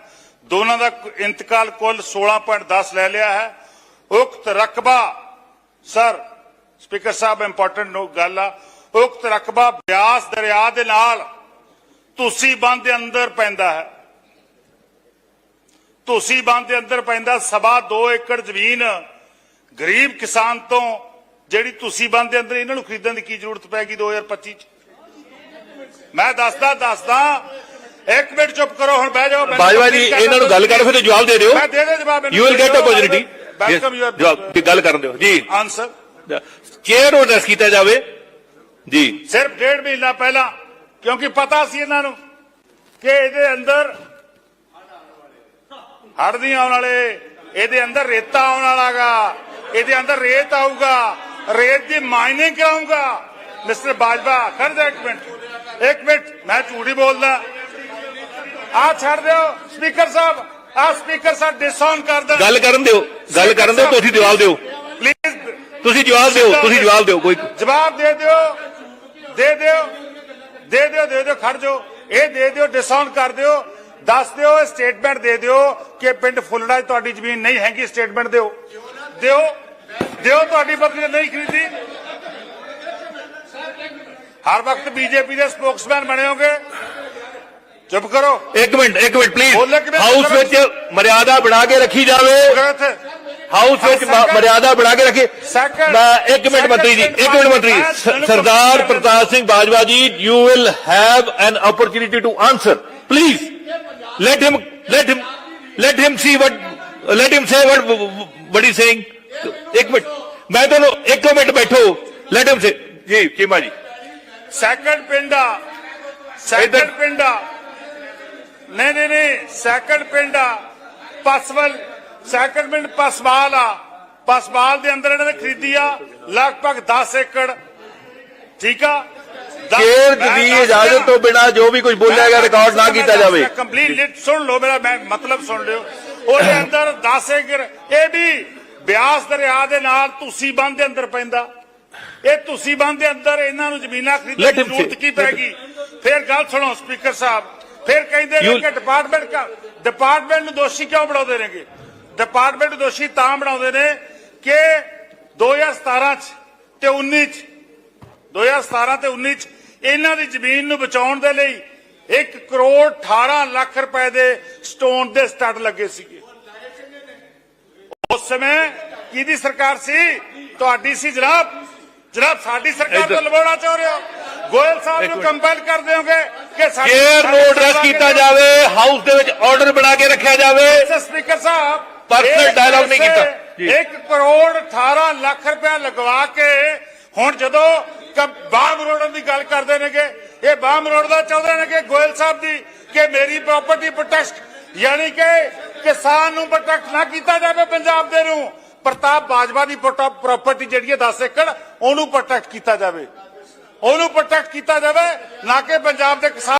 ਦੋਨਾਂ ਦਾ ਇੰਤਕਾਲ ਕੁੱਲ 16.10 ਲੈ ਲਿਆ ਹੈ ਉਕਤ ਰਕਬਾ ਸਰ ਸਪੀਕਰ ਸਾਹਿਬ ਇੰਪੋਰਟੈਂਟ ਨੋ ਗੱਲ ਆ ਉਕਤ ਰਕਬਾ ਬਿਆਸ ਦਰਿਆ ਦੇ ਨਾਲ ਤੁਸੀਂ ਬੰਦ ਦੇ ਅੰਦਰ ਪੈਂਦਾ ਹੈ। ਤੁਸੀਂ ਬੰਦ ਦੇ ਅੰਦਰ ਪੈਂਦਾ ਸਵਾ 2 ਏਕੜ ਜ਼ਮੀਨ ਗਰੀਬ ਕਿਸਾਨ ਤੋਂ ਜਿਹੜੀ ਤੁਸੀਂ ਬੰਦ ਦੇ ਅੰਦਰ ਇਹਨਾਂ ਨੂੰ ਖਰੀਦਣ ਦੀ ਕੀ ਜ਼ਰੂਰਤ ਪੈ ਗਈ 2025 ਚ? ਮੈਂ ਦੱਸਦਾ ਦੱਸਦਾ ਇੱਕ ਮਿੰਟ ਚੁੱਪ ਕਰੋ ਹੁਣ ਬਹਿ ਜਾਓ ਬਾਜਵਾ ਜੀ ਇਹਨਾਂ ਨੂੰ ਗੱਲ ਕਰ ਫਿਰ ਜਵਾਬ ਦੇ ਦਿਓ। ਮੈਂ ਦੇ ਦੇ ਜਵਾਬ you will get opportunity welcome your ਜਵਾਬ ਗੱਲ ਕਰਨ ਦਿਓ। ਜੀ। ਆਨਸਰ ਚੇਅਰ ਐਡਰੈਸ ਕੀਤਾ ਜਾਵੇ। ਜੀ। ਸਿਰਫ ਡੇਢ ਮਹੀਨਾ ਪਹਿਲਾਂ ਕਿਉਂਕਿ ਪਤਾ ਸੀ ਇਹਨਾਂ ਨੂੰ ਕਿ ਇਹਦੇ ਅੰਦਰ ਹੜ੍ਹ ਨਹੀਂ ਆਉਣ ਵਾਲੇ ਇਹਦੇ ਅੰਦਰ ਰੇਤਾ ਆਉਣ ਵਾਲਾਗਾ ਇਹਦੇ ਅੰਦਰ ਰੇਤ ਆਊਗਾ ਰੇਤ ਦੀ ਮਾਈਨਿੰਗ ਕਰਾਊਗਾ ਮਿਸਟਰ ਬਾਜਵਾ ਖੜ ਜਾ ਇੱਕ ਮਿੰਟ ਇੱਕ ਮਿੰਟ ਮੈਂ ਝੂਠ ਬੋਲਦਾ। ਆ ਛੱਡ ਦਿਓ ਸਪੀਕਰ ਸਾਹਿਬ ਆ ਸਪੀਕਰ ਸਾਹਿਬ ਡਿਸਆਨ ਕਰ ਦੇ ਗੱਲ ਕਰਨ ਦਿਓ ਗੱਲ ਕਰਨ ਦਿਓ ਤੁਸੀਂ ਜਵਾਬ ਦਿਓ। ਪਲੀਜ਼ ਤੁਸੀਂ ਜਵਾਬ ਦਿਓ ਤੁਸੀਂ ਜਵਾਬ ਦਿਓ ਕੋਈ ਜਵਾਬ ਦੇ ਦਿਓ। ਦੇ ਦਿਓ ਦੇ ਦਿਓ ਦੇ ਦਿਓ ਖੜ ਜਾਓ ਇਹ ਦੇ ਦਿਓ ਡਿਸਆਨ ਕਰ ਦਿਓ ਦੱਸ ਦਿਓ ਸਟੇਟਮੈਂਟ ਦੇ ਦਿਓ ਕਿ ਪਿੰਡ ਫੁੱਲੜਾ 'ਚ ਤੁਹਾਡੀ ਜ਼ਮੀਨ ਨਹੀਂ ਹੈਗੀ ਸਟੇਟਮੈਂਟ ਦਿਓ ਦਿਓ ਦਿਓ ਤੁਹਾਡੀ ਪਤਨੀ ਨੇ ਨਹੀਂ ਖਰੀਦੀ ਹਰ ਵਕਤ ਬੀਜੇਪੀ ਦੇ ਸਪੋਕਸਮੈਨ ਬਣੇ ਹੋਗੇ ਚੁੱਪ ਕਰੋ ਇੱਕ ਮਿੰਟ ਇੱਕ ਮਿੰਟ ਪਲੀਜ਼ ਬੋਲੋ ਕਿਵੇਂ? ਹਾਊਸ ਵਿੱਚ ਮਰਿਆਦਾ ਬਣਾ ਕੇ ਰੱਖੀ ਜਾਵੇ ਗਲਤ ਹਾਊਸ ਵਿੱਚ ਮਰਿਆਦਾ ਬਣਾ ਕੇ ਰੱਖੇ। Second- ਮੈਂ ਇੱਕ ਮਿੰਟ ਮੰਤਰੀ ਜੀ ਇੱਕ ਮਿੰਟ ਮੰਤਰੀ ਸਰਦਾਰ Partap Singh Bajwa ji you will have an opportunity to answer please let him let him let him see what let him say what what he ਇੱਕ ਮਿੰਟ ਮੈਂ ਤੁਹਾਨੂੰ ਇੱਕ ਮਿੰਟ ਬੈਠੋ। ਲੈਟ ਹਿਮ ਸੇ ਜੀ ਚੀਮਾ ਜੀ। ਸੈਕੰਡ ਪਿੰਡਾ ਸੈਕੰਡ ਇੱਧਰ। ਪਿੰਡਾ ਨਹੀਂ ਨਹੀਂ ਸੈਕੰਡ ਪਿੰਡਾ ਪਸਵਲ ਸੈਕੰਡ ਪਿੰਡ ਪਸਵਾਲ ਆ। ਪਸਵਾਲ ਦੇ ਅੰਦਰ ਇਹਨਾਂ ਨੇ ਖਰੀਦੀ ਆ ਲਗਭਗ 10 ਏਕੜ। ਠੀਕ ਆ? ਦਸ- ਕੇਰ ਮੈਂ ਦੀ ਇਜਾਜ਼ਤ। ਤੋਂ ਬਿਨਾ ਜੋ ਵੀ ਕੁਝ ਬੋਲਿਆ ਗਿਆ ਰਿਕਾਰਡ ਨਾ ਕੀਤਾ ਜਾਵੇ। ਕੰਪਲੀਟ ਸੁਣ ਲਓ ਮੇਰਾ ਮੈਂ ਮਤਲਬ ਸੁਣ ਲਿਓ। ਉਹਦੇ ਅੰਦਰ 10 ਏਕੜ। ਇਹ ਵੀ ਬਿਆਸ ਦਰਿਆ ਦੇ ਨਾਲ ਤੁਸੀਂ ਬੰਦ ਦੇ ਅੰਦਰ ਪੈਂਦਾ। ਇਹ ਤੁਸੀਂ ਬੰਦ ਦੇ ਅੰਦਰ ਇਹਨਾਂ ਨੂੰ ਜ਼ਮੀਨਾਂ ਖਰੀਦਣ ਦੀ ਜ਼ਰੂਰਤ. ਕੀ ਪੈਗੀ ਫਿਰ ਗੱਲ ਸੁਣੋ ਸਪੀਕਰ ਸਾਹਿਬ। ਫਿਰ ਕਹਿੰਦੇ ਨੇ ਕਿ ਡਿਪਾਰਟਮੈਂਟ ਡਿਪਾਰਟਮੈਂਟ ਨੂੰ ਦੋਸ਼ੀ ਕਿਉਂ ਬਣਾਉਂਦੇ ਨੇਗੇ? ਡਿਪਾਰਟਮੈਂਟ ਦੋਸ਼ੀ ਤਾਂ ਬਣਾਉਂਦੇ ਨੇ ਕਿ 2017 ਚ ਤੇ 19 ਚ 2017 ਤੇ 19 ਚ ਇਹਨਾਂ ਦੀ ਜ਼ਮੀਨ ਨੂੰ ਬਚਾਉਣ ਦੇ ਲਈ 1 ਕਰੋੜ 18 ਲੱਖ ਰੁਪਏ ਦੇ ਸਟੋਨ ਦੇ ਸਟੱਡ ਲੱਗੇ ਸੀਗੇ ਉਸ ਸਮੇਂ ਕਿਹਦੀ ਸਰਕਾਰ ਸੀ ਤੁਹਾਡੀ ਸੀ ਜਨਾਬ ਜਨਾਬ ਸਾਡੀ ਸਰਕਾਰ ਤੋਂ। ਲਵਾਉਣਾ ਚਾਹ ਰਹੇ ਹੋ ਗੋਇਲ ਸਾਹਿਬ ਨੂੰ। ਕੰਪੈਲ ਕਰ ਦਿਓਗੇ ਕਿ ਸਾਡੀ ਐਡਰੈਸ ਸੇਵਾ ਕੀਤਾ। ਜਾਵੇ ਹਾਊਸ ਦੇ ਵਿੱਚ ਆਰਡਰ ਬਣਾ ਕੇ ਰੱਖਿਆ ਜਾਵੇ ਸਪੀਕਰ ਸਾਹਿਬ ਇੱਕ dialogue ਨਹੀਂ ਕੀਤਾ। ਜੀ। 1 ਕਰੋੜ 18 ਲੱਖ ਰੁਪਏ ਲਗਵਾ ਕੇ ਹੁਣ ਜਦੋਂ ਬਾਮ ਰੋਡਨ ਦੀ ਗੱਲ ਕਰਦੇ ਨੇਗੇ ਇਹ ਬਾਮ ਰੋਡ ਦਾ ਚਾਹੁੰਦੇ ਨੇ ਕਿ ਗੋਇਲ ਸਾਹਿਬ ਦੀ ਕਿ ਮੇਰੀ ਪ੍ਰਾਪਰਟੀ ਪ੍ਰੋਟੈਕਟ ਯਾਨੀ ਕਿ ਕਿਸਾਨ ਨੂੰ ਪ੍ਰੋਟੈਕਟ ਨਾ ਕੀਤਾ ਜਾਵੇ ਪੰਜਾਬ ਦੇ ਨੂੰ ਪ੍ਰਤਾਪ ਬਾਜਵਾ ਦੀ ਪ੍ਰਾਪਰਟੀ ਜਿਹੜੀ ਹੈ 10 ਏਕੜ ਉਹਨੂੰ ਪ੍ਰੋਟੈਕਟ ਕੀਤਾ ਜਾਵੇ ਉਹਨੂੰ ਪ੍ਰੋਟੈਕਟ ਕੀਤਾ ਜਾਵੇ ਨਾ ਕਿ ਪੰਜਾਬ ਦੇ ਕਿਸਾਨ